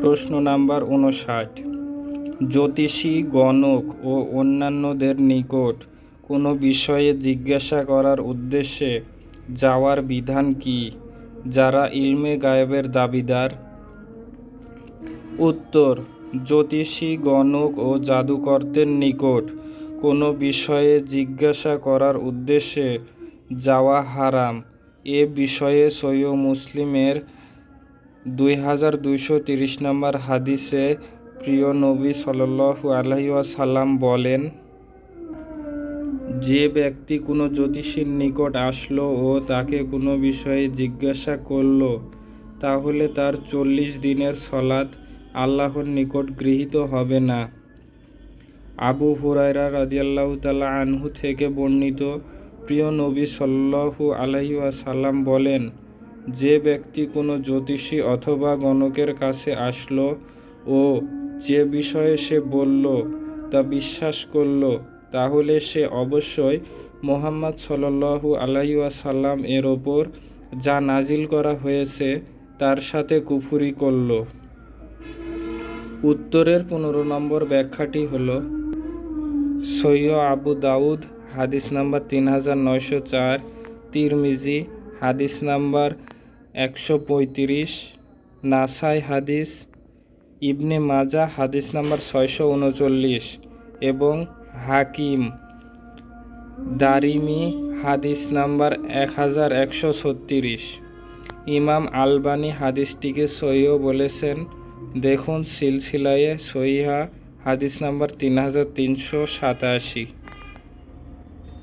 প্রশ্ন নাম্বার উনষাট। জ্যোতিষী, গণক ও অন্যান্যদের নিকট কোনো বিষয়ে জিজ্ঞাসা করার উদ্দেশ্যে যাওয়ার বিধান কি? যারা ইলমে গায়েবের দাবিদার? উত্তর, জ্যোতিষী, গণক ও জাদুকরদের নিকট কোনো বিষয়ে জিজ্ঞাসা করার উদ্দেশ্যে যাওয়া হারাম। এ বিষয়ে সৈয় মুসলিমের দুই হাজার দুইশো তিরিশ নম্বর হাদিসে প্রিয় নবী সাল্লাল্লাহু আলাইহি ওয়াসাল্লাম বলেন, যে ব্যক্তি কোনো জ্যোতিষীর নিকট আসলো ও তাকে কোনো বিষয়ে জিজ্ঞাসা করল, তাহলে তার চল্লিশ দিনের সলাৎ আল্লাহর নিকট গৃহীত হবে না। আবু হুরায়রা রাদিয়াল্লাহু তাআলা আনহু থেকে বর্ণিত প্রিয় নবী সাল্লাল্লাহু আলাইহি ওয়াসাল্লাম বলেন যে ব্যক্তি কোনো জ্যোতিষী অথবা গণকের কাছে আসলো ও যে বিষয়ে সে বলল তা বিশ্বাস করল, তাহলে সে অবশ্যই মোহাম্মদ সাল্লাল্লাহু আলাইহি ওয়াসাল্লাম এর ওপর যা নাজিল করা হয়েছে তার সাথে কুফুরি করল। উত্তরের পনেরো নম্বর ব্যাখ্যাটি হল সৈয় আবু দাউদ, হাদিস নাম্বার তিন হাজার নয়শো চার, তিরমিজি, হাদিস নাম্বার একশো পঁয়ত্রিশ, নাসাই হাদিস, ইবনে মাজা হাদিস নাম্বার ছয়শো উনচল্লিশ এবং হাকিম। দারিমি হাদিস নাম্বার এক হাজার একশো ছত্রিশ। ইমাম আলবানি হাদিসটিকে সহিহ বলেছেন, দেখুন সিলসিলায়ে সহিহা হাদিস নাম্বার তিন হাজার তিনশো সাতাশি।